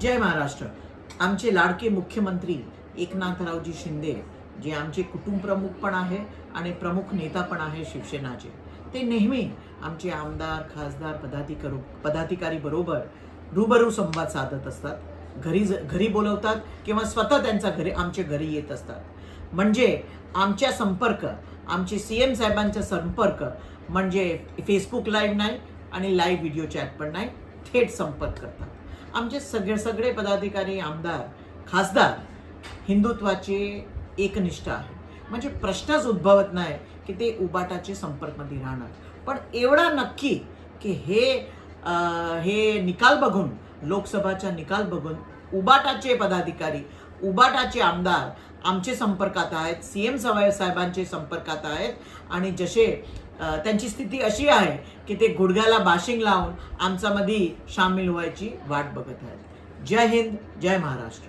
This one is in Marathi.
जय महाराष्ट्र. आमचे लाडके मुख्यमंत्री एकनाथरावजी शिंदे जे आमचे कुटुंब प्रमुख पण आहे आणि प्रमुख नेता पण आहे शिवसेनाचे. ते नेहमी आमचे आमदार खासदार पदाधिकारू पदाधिकारी बरोबर रूबरू संवाद साधत असतात. घरी ज- घरी बोलवतात किंवा स्वतः त्यांचा घरी आमच्या घरी येत असतात. म्हणजे आमच्या संपर्क आमचे सी एम साहेबांचा संपर्क म्हणजे फेसबुक लाईव्ह नाही आणि लाईव्ह व्हिडिओ चॅट पण नाही थेट संपर्क करतात. आमचे सगळे सगळे पदाधिकारी आमदार खासदार हिंदुत्वाचे एकनिष्ठ आहे म्हणजे प्रश्नच उद्भवत नाही की ते उबाटाचे संपर्कमध्ये राहणार. पण एवढा नक्की की हे आ, हे निकाल बघून लोकसभाचा निकाल बघून उबाटाचे पदाधिकारी उबाटाचे आमदार आमचे संपर्कात आहेत सी एम साहेबांचे संपर्कात आहेत. आणि जसे त्यांची स्थिती अशी आहे की ते गुडघ्याला बाशिंग लावून आमच्यामध्ये सामील व्हायची वाट बघत आहेत. जय हिंद जय महाराष्ट्र.